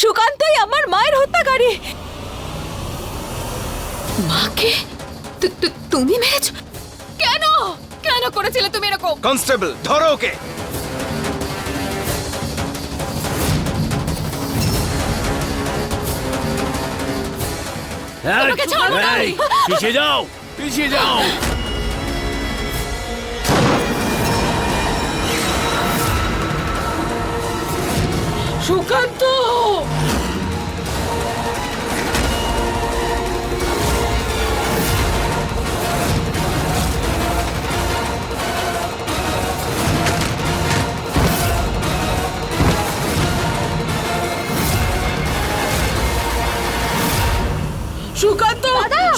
সুকান্তই আমার মায়ের হত্যাকারী। মাকে? তুমি মেরেছ? কেন? কেন করেছিলে তুমি এরকম? কনস্টেবল ধরো ওকে। তোমাকে ছাড়বো না আমি। পিছিয়ে যাও পিছিয়ে যাও। সুকান্ত!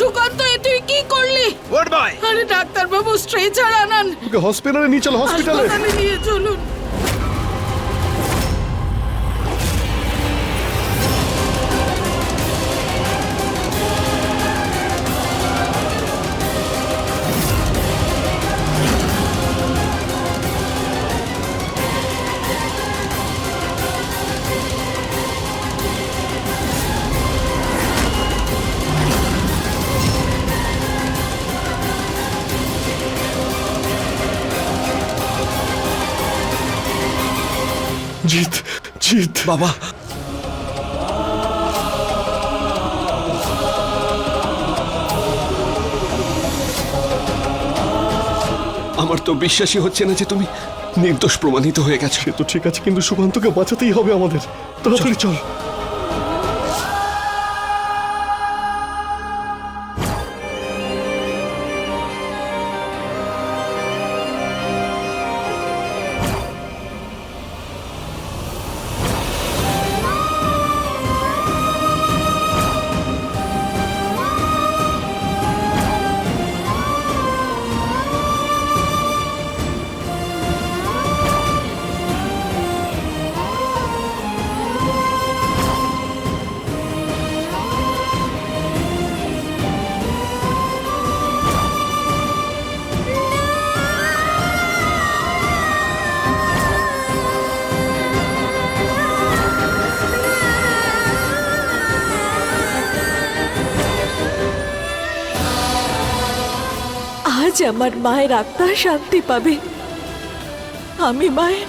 সুকান্ত এ তুই কি করলি? ওয়ার্ড বয় আরে ডাক্তার বাবু স্ট্রেচার আনান। ওকে হসপিটালে নিয়ে চল হসপিটালে নিয়ে চলুন। বাবা। আমার তো বিশ্বাসই হচ্ছে না যে তুমি নির্দোষ প্রমাণিত হয়ে গেছো। তো ঠিক আছে কিন্তু সুকান্তকে বাঁচাতেই হবে আমাদের। তাড়াতাড়ি চল। আমার মায়ের আত্মা শান্তি পাবে। আমি মায়ের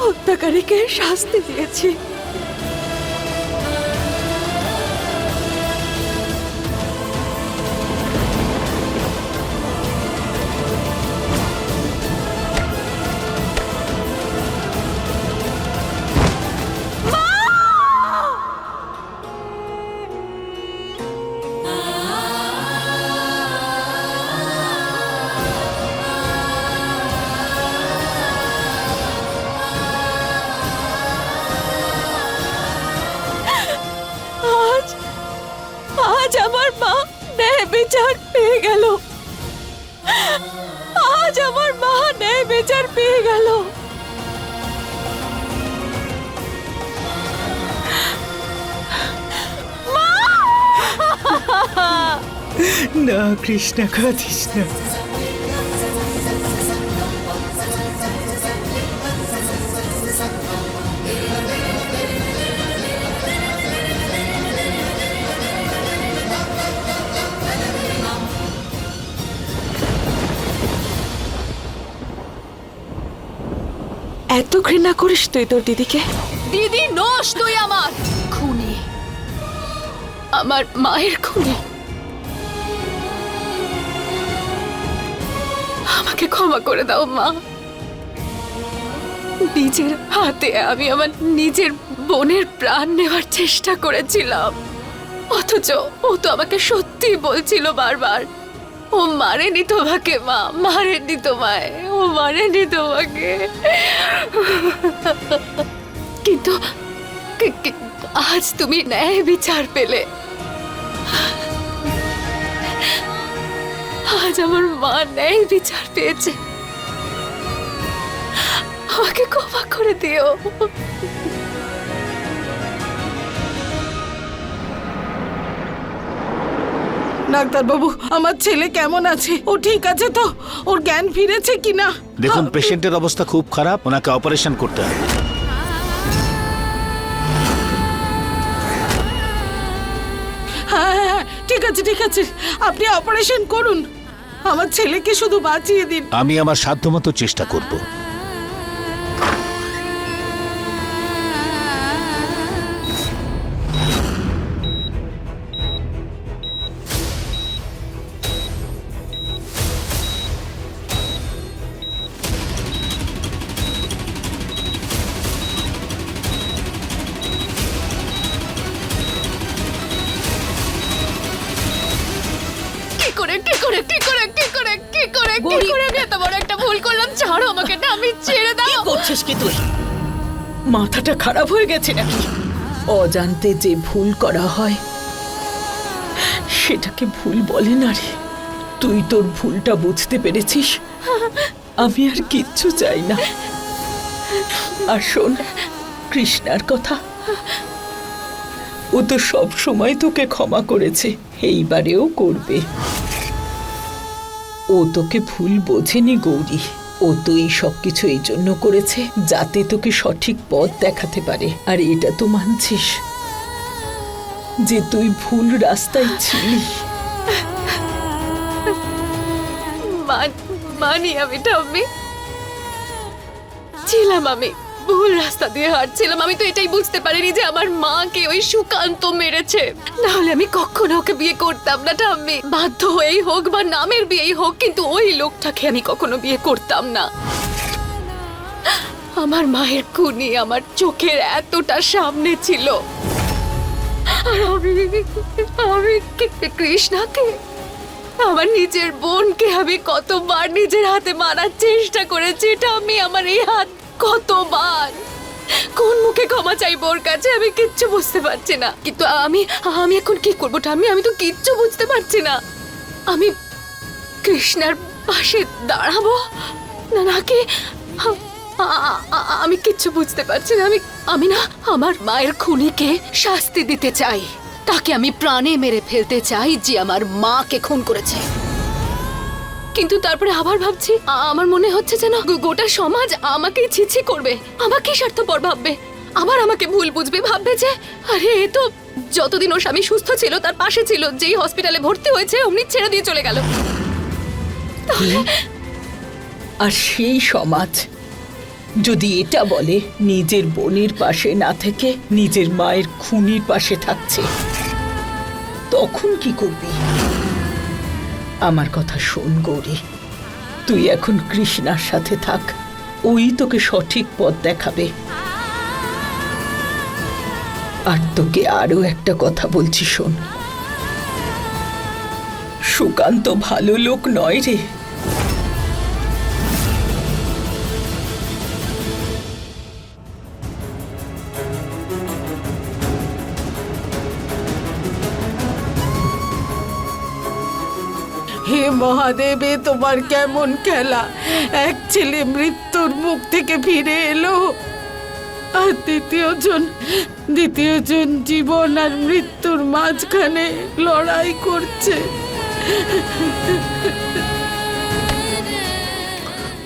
হত্যাকারীকে শাস্তি দিয়েছি। কৃষ্ণ কাঁদিস না এত ঘৃণা করিস তুই তোর দিদিকে? দিদি নোস তুই আমার। খুনি। আমার মায়ের আমাকে ক্ষমা করে দাও, মা। নিজের হাতে আমি আমার নিজের বোনের প্রাণ নেওয়ার চেষ্টা করেছিলাম। অথচ ও তো আমাকে সত্যি বলছিল বারবার, ও মারেনি তোমাকে, মা, মারেনি তোমায়, ও মারেনি তোমাকে। কিন্তু আজ তুমি ন্যায় বিচার পেলে। আজ আমার মা ন্যায় বিচার পেয়েছে। আমাকে ক্ষমা করে দিও। ডাক্তারবাবু আমার ছেলে কেমন আছে? ও ঠিক আছে তো? ওর জ্ঞান ফিরেছে কিনা? দেখুন পেশেন্টের অবস্থা খুব খারাপ ওনাকে অপারেশন করতে হবে। হ্যাঁ হ্যাঁ, হ্যাঁ ঠিক আছে ঠিক আছে। আপনি অপারেশন করুন। আমার ছেলেকে শুধু বাঁচিয়ে দিন। আমি আমার সাধ্যমতো চেষ্টা করব। করে কি করে আমি এত বড় একটা ভুল করলাম ছাড়ো আমাকে না আমি ছেড়ে দাও। করছিস কি তুই? মাথাটা খারাপ হয়ে গেছে নাকি? অজান্তে যে ভুল করা হয় সেটাকে ভুল বলে না রে। তুই তোর ভুলটা বুঝতে পেরেছিস? আমি আর কিচ্ছু চাই না। আর শোন কৃষ্ণার কথা। ও তো সব সময় তোকে ক্ষমা করেছে এইবারেও করবে। ও তোকে ভুল বোঝেনি গৌরী। ও তো এই সব কিছু এই জন্য করেছে যাতে তোকে সঠিক পথ দেখাতে পারে। আর এটা তো মানছিস যে তুই ভুল রাস্তায় ছিলি। মান আমি ছিলাম আমি। ভুল রাস্তা দিয়ে হাঁটছিলাম। আমি তো এটাই বুঝতে পারিনি যে আমার মাকে ওই সুকান্ত মেরেছে। না হলে আমি কখনো ওকে বিয়ে করতাম না, ঠাম্মি। বাধ্য হয়েই হোক বা নামের বিয়েই হোক, কিন্তু ওই লোকটাকে আমি কখনো বিয়ে করতাম না। আমার মায়ের খুনি আমার চোখের এতটা সামনে ছিল। আর আমি আমি কৃষ্ণাকে? আমার নিজের বোনকে আমি কতবার নিজের হাতে মারার চেষ্টা করেছি এটা আমি আমার এই হাত কতবার? কোন মুখে ক্ষমা চাইব ওর কাছে আমি কিচ্ছু বুঝতে পারছি না। কিন্তু আমি আমি এখন কি করব আমি আমি তো কিচ্ছু বুঝতে পারছি না। আমি কৃষ্ণার পাশে দাঁড়াবো? না নাকি আমি কিচ্ছু বুঝতে পারছি না। আমি আমি না আমার মায়ের খুনিকে শাস্তি দিতে চাই। তাকে আমি প্রাণে মেরে ফেলতে চাই যে আমার মাকে খুন করেছে। কিন্তু তারপরে আবার ভাবছি আমার মনে হচ্ছে যেন গোটা সমাজ আমাকেই ছিছি করবে, আমাকেই স্বার্থপর ভাববে। আবার আমাকে ভুল বুঝবে, ভাববে যে, আরে, এ তো যতদিন ওর স্বামী সুস্থ ছিল, তার পাশে ছিল, যেই হসপিটালে ভর্তি হয়েছে, অমনি ছেড়ে দিয়ে চলে গেল। আর সেই সমাজ, যদি এটা বলে, নিজের বোনের পাশে না থেকে নিজের মায়ের খুনির পাশে থাকছে, তখন কি করবি? আমার কথা শোন, গৌরী। তুই এখন কৃষ্ণার সাথে থাক। ওই তোকে সঠিক পথ দেখাবে। আর তোকে আরও একটা কথা বলছি শোন। সুকান্ত ভালো লোক নয় রে। মহাদেবে, তোমার কেমন খেলা? এক ছেলে মৃত্যুর মুখ থেকে ফিরে এলো। আর দ্বিতীয়জন দ্বিতীয়জন জীবন আর মৃত্যুর মাঝখানে লড়াই করছে।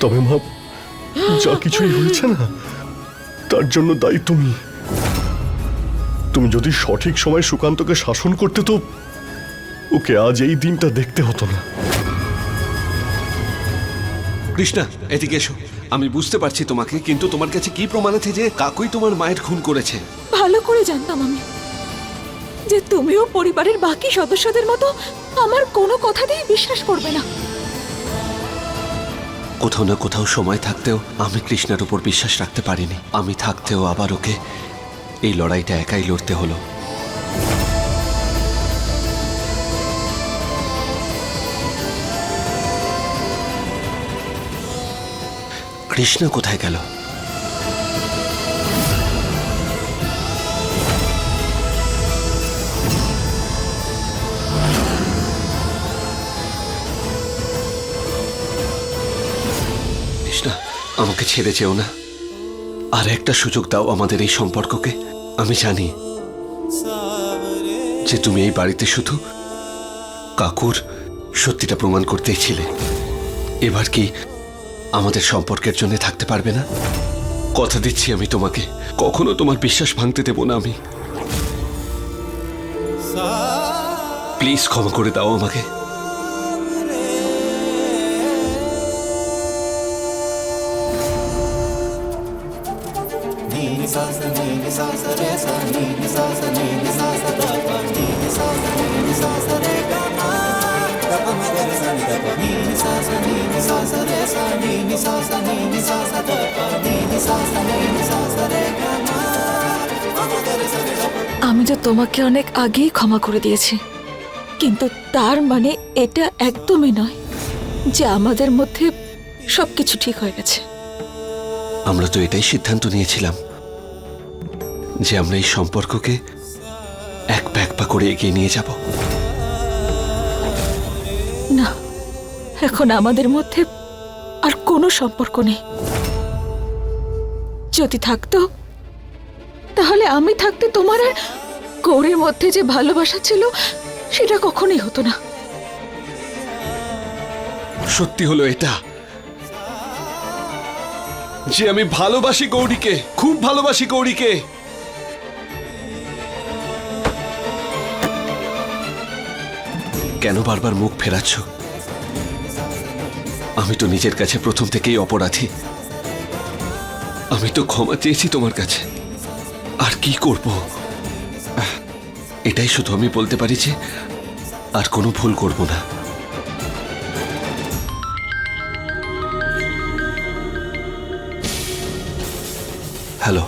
তবে মা, যা কিছুই হয়েছে না, তার জন্য দায়ী তুমি। তুমি যদি সঠিক সময় সুকান্তকে শাসন করতে তো ওকে আজ এই দিনটা দেখতে হতো না। কৃষ্ণা এদিকে এসো। আমি বুঝতে পারছি তোমাকে কিন্তু তোমার কাছে কি প্রমাণ আছে যে কাকুই তোমার মায়ের খুন করেছে? ভালো করে জানতাম আমি যে তুমিও পরিবারের বাকি সদস্যদের মতো আমার কোনো কথাতেই বিশ্বাস করবে না। কোথাও না কোথাও সময় থাকতেও আমি কৃষ্ণার উপর বিশ্বাস রাখতে পারিনি। আমি থাকতেও আবার ওকে এই লড়াইটা একাই লড়তে হলো। কৃষ্ণ কোথায় গেল? কৃষ্ণা, আমাকে ছেড়ে যেও না। আর একটা সুযোগ দাও আমাদের এই সম্পর্ককে। আমি জানি যে তুমি এই বাড়িতে শুধু কাকুর সত্যিটা প্রমাণ করতেই ছিলে। এবার কি আমাদের সম্পর্কের জন্য থাকতে পারবে না? কথা দিচ্ছি আমি তোমাকে। কখনো তোমার বিশ্বাস ভাঙতে দেব না আমি। প্লিজ ক্ষমা করে দাও আমাকে। আমি তো তোমাকে অনেক আগেই ক্ষমা করে দিয়েছি। কিন্তু তার মানে এটা একদমই নয় যে আমাদের মধ্যে সবকিছু ঠিক হয়ে গেছে। আমরা তো এটাই সিদ্ধান্ত নিয়েছিলাম যে আমরা এই সম্পর্ককে এক এক পা করে এগিয়ে নিয়ে যাব। না এখন আমাদের মধ্যে আর কোনো সম্পর্ক নেই। যদি থাকতো, তাহলে আমি থাকতে তোমার আর গৌরের মধ্যে যে ভালোবাসা ছিল, সেটা কখনোই হতো না। সত্যি হলো এটা। যে আমি ভালোবাসি গৌরীকে, খুব ভালোবাসি গৌরীকে। কেন বারবার মুখ ফেরাচ্ছ? আমি তো নিজের কাছে প্রথম থেকেই অপরাধী। আমি তো ক্ষমা চেয়েছি তোমার কাছে। আর কি করব? এটাই শুধু আমি বলতে পারি যে আর কোনো ভুল করব না। হ্যালো।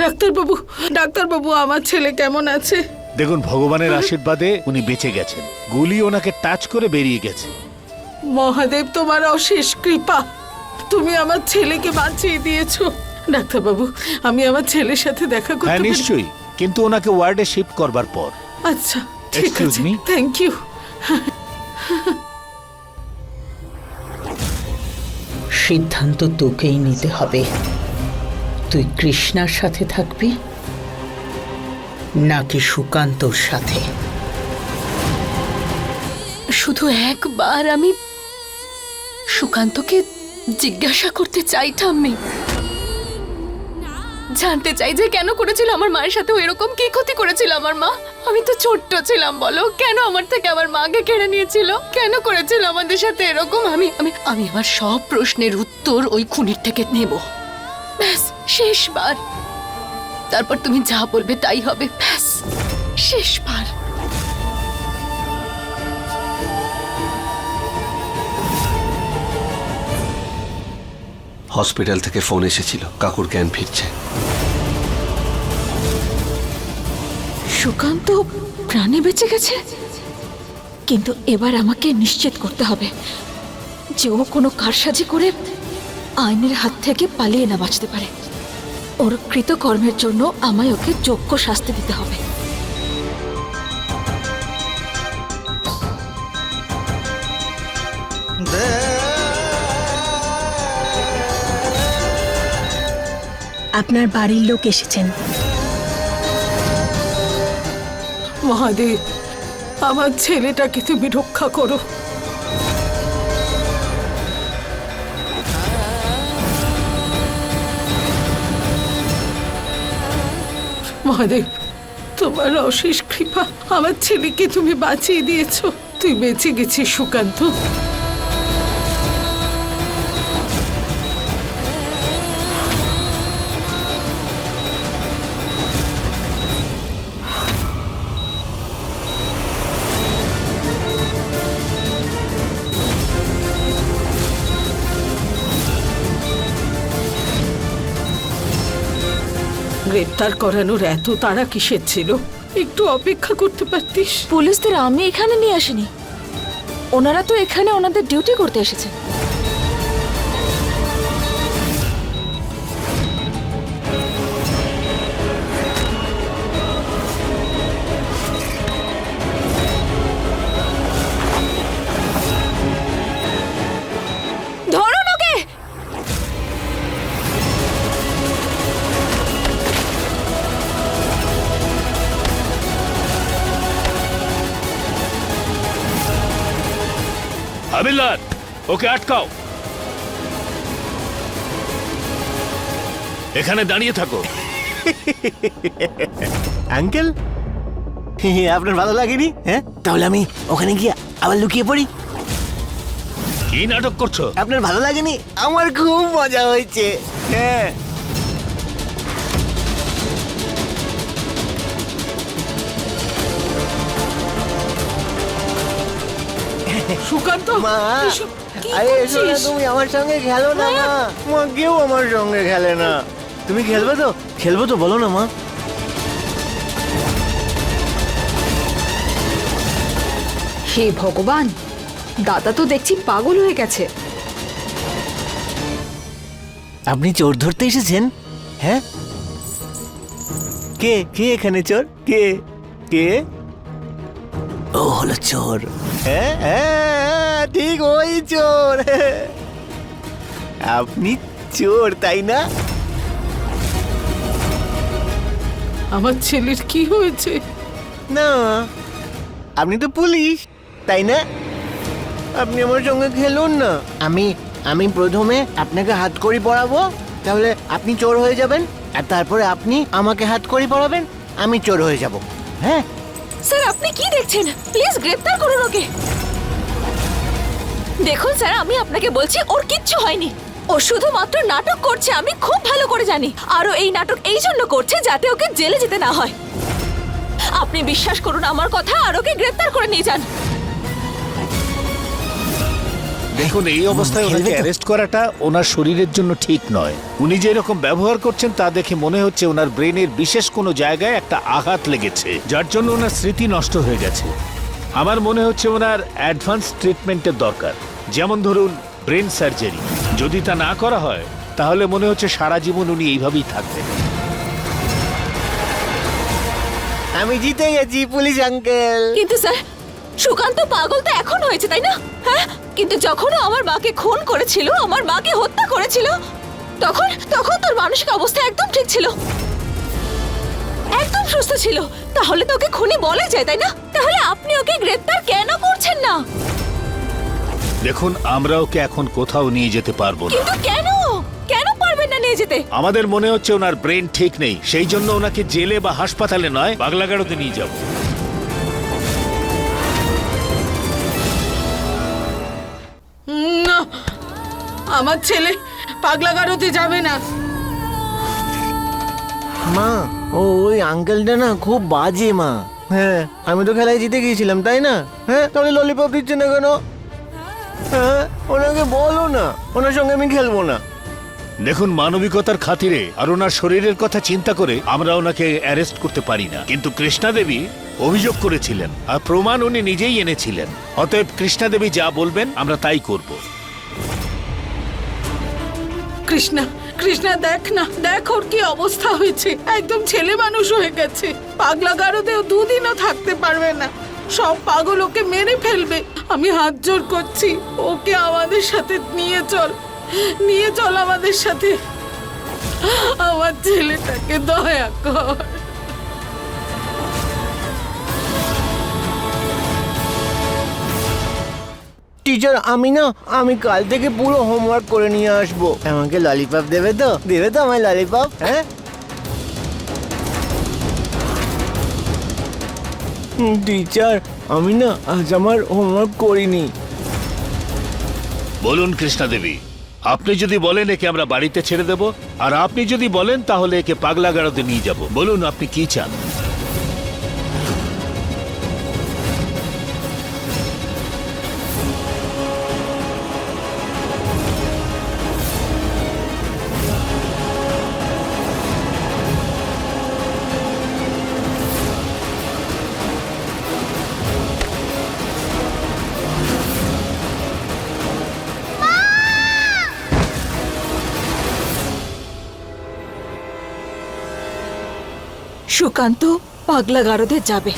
ডাক্তারবাবু ডাক্তারবাবু আমার ছেলে কেমন আছে? দেখুন ভগবানের আশীর্বাদে উনি বেঁচে গেছেন। গুলি ওনাকে টাচ করে বেরিয়ে গেছে। মহাদেব তোমার অশেষ কৃপা। তুমি আমার ছেলেকে বাঁচিয়ে দিয়েছ। ডাক্তারবাবু আমি আমার ছেলের সাথে দেখা করতে হ্যাঁ পারি? নিশ্চয়ই। কিন্তু ওনাকে ওয়ার্ডে শিফট করবার পর। আচ্ছা ঠিক Excuse আছে। me? থ্যাংক ইউ সিদ্ধান্ত তোকেই নিতে হবে। তুই কৃষ্ণার সাথে থাকবি নাকি সুকান্তর সাথে? শুধু একবার আমি সুকান্তকে জিজ্ঞাসা করতে চাই ঠাম্মি জানতে চাই যে কেন করেছিল আমার মায়ের সাথে এরকম কি ক্ষতি করেছিল আমার মা? আমি তো ছোট্ট ছিলাম, বলো। কেন আমার থেকে আমার মাকে কেড়ে নিয়েছিল? কেন করেছিল আমাদের সাথে এরকম? আমি আমি আমি আমার সব প্রশ্নের উত্তর ওই খুনির থেকে নেব। ব্যাস, শেষবার। তারপর তুমি যা বলবে তাই হবে। ব্যাস, শেষবার। হসপিটাল থেকে ফোন এসেছিল। কাকুর জ্ঞান ফিরছে। সুকান্ত প্রাণে বেঁচে গেছে? কিন্তু এবার আমাকে নিশ্চিত করতে হবে যে ও কোনো কারসাজি করে আইনের হাত থেকে পালিয়ে না বাঁচতে পারে। ওর কৃতকর্মের জন্য আমায় ওকে যোগ্য শাস্তি দিতে হবে। আপনার বাড়ির লোক এসেছেন। মহাদেব, আমার ছেলেটাকে তুমি রক্ষা করো। মহাদেব, তোমার অশেষ কৃপা, আমার ছেলেকে তুমি বাঁচিয়ে দিয়েছ। তুই বেঁচে গেছিস, সুকান্ত। গ্রেপ্তার করানোর এত তাড়া কিসের ছিল? একটু অপেক্ষা করতে পারতিস? পুলিশদের আমি এখানে নিয়ে আসিনি। ওনারা তো এখানে ওনাদের ডিউটি করতে এসেছে হাবিলদার ওকে আটকাও এখানে দাঁড়িয়ে থাকো আঙ্কেল আপনার ভালো লাগেনি হ্যাঁ তাহলে আমি ওখানে গিয়ে আবার লুকিয়ে পড়ি কি নাটক করছ আপনার ভালো লাগেনি আমার খুব মজা হয়েছে হ্যাঁ সুকান্ত মা আরে এসো না তুমি আমার সঙ্গে খেলো না মা। মা কেউ আমার সঙ্গে খেলে না। তুমি খেলবে তো? খেলব তো বলো না মা। হে ভগবান দাদা তো দেখছি পাগল হয়ে গেছে। আপনি চোর ধরতে এসেছেন? হ্যাঁ? কে কে এখানে চোর? কে? কে? ও হলো চোর। হ্যাঁ হ্যাঁ, ঠিক ওই চোর। আপনি চোর তাই না? আমার ছেলের কি হয়েছে? না আপনি তো পুলিশ তাই না? আপনি আমার সঙ্গে খেলুন না। আমি আমি প্রথমে আপনাকে হাত করি পড়াবো তাহলে আপনি চোর হয়ে যাবেন আর তারপরে আপনি আমাকে হাত করি পড়াবেন আমি চোর হয়ে যাব। হ্যাঁ? স্যার, আপনি কি দেখছেন? প্লিজ গ্রেফতার করুন ওকে। দেখুন স্যার, আমি আপনাকে বলছি, ওর কিচ্ছু হয়নি। ও শুধুমাত্র নাটক করছে, আমি খুব ভালো করে জানি। আরও এই নাটক এই জন্য করছে যাতে ওকে জেলে যেতে না হয়। আপনি বিশ্বাস করুন, আমার কথা আর ওকে গ্রেফতার করে নিয়ে যান। দেখুন এই অবস্থায় ওনাকে অ্যারেস্ট করাটা ওনার শরীরের জন্য ঠিক নয়। উনি যে এরকম ব্যবহার করছেন তা দেখে মনে হচ্ছে ওনার ব্রেনের বিশেষ কোনো জায়গায় একটা আঘাত লেগেছে। যার জন্য ওনার স্মৃতি নষ্ট হয়ে গেছে। আমার মনে হচ্ছে ওনার অ্যাডভান্স ট্রিটমেন্টের দরকার। যেমন ধরুন ব্রেন সার্জারি। যদি তা না করা হয় তাহলে মনে হচ্ছে সারা জীবন উনি এইভাবেই থাকবেন। আমি জিতে গেছি পুলিশ আঙ্কেল। কিন্তু স্যার সুকান্ত পাগল তো এখন হয়েছে তাই না? হ্যাঁ? কিন্তু যখন ও আমার মাকে খুন করেছিল আমার মাকে হত্যা করেছিল তখন তখন তোর মানসিক অবস্থা একদম ঠিক ছিল। একদম সুস্থ ছিল। তাহলে তো ওকে খুনি বলা যায় তাই না? তাহলে আপনি ওকে গ্রেফতার কেন করছেন না? দেখুন আমরা ওকে এখন কোথাও নিয়ে যেতে পারব না। কিন্তু কেন? কেন পারবেন না নিয়ে যেতে? আমাদের মনে হচ্ছে ওনার ব্রেন ঠিক নেই। সেই জন্য ওনাকে জেলে বা হাসপাতালে নয় বাগলাগাড়োতে নিয়ে যাব। আমার ছেলে পাগলা গারোতে যাবে না। মা ও ওই আঙ্কেলটা না খুব বাজে মা। হ্যাঁ। আমি তো খেলায় জিতে গিয়েছিলাম তাই না? হ্যাঁ তাহলে ললিপপ দিচ্ছে না কেন? হ্যাঁ ওনাকে বলো না ওনার সঙ্গে আমি খেলব না। দেখুন মানবিকতার খাতিরে আর ওনার শরীরের কথা চিন্তা করে আমরা ওনাকে অ্যারেস্ট করতে পারি না। কিন্তু কৃষ্ণা দেবী অভিযোগ করেছিলেন আর প্রমাণ উনি নিজেই এনেছিলেন। অতএব কৃষ্ণা দেবী যা বলবেন আমরা তাই করব। কৃষ্ণা কৃষ্ণা দেখ না, দেখ ওর কি অবস্থা হয়েছে। একদম ছেলে মানুষ হয়ে গেছে। পাগলা গারদেও দুদিনও থাকতে পারবে না। সব পাগল ওকে মেরে ফেলবে। আমি হাত জোর করছি। ওকে আমাদের সাথে নিয়ে চল। নিয়ে চল আমাদের সাথে। আমার ছেলেটাকে দয়া কর। টিচার, আমি না, আমি কাল থেকে পুরো হোমওয়ার্ক করে নিয়ে আসব। আমাকে ললিপপ দেবে তো? দেবে তো আমায় ললিপপ হ্যাঁ? টিচার আমি না আজ আমার হোমওয়ার্ক করিনি। বলুন কৃষ্ণা দেবী, আপনি যদি বলেন একে আমরা বাড়িতে ছেড়ে দেব, আর আপনি যদি বলেন তাহলে একে পাগলা পাগলাগাড়োতে নিয়ে যাব। বলুন আপনি কি চান? সুকান্ত পাগলা গারদে যাবে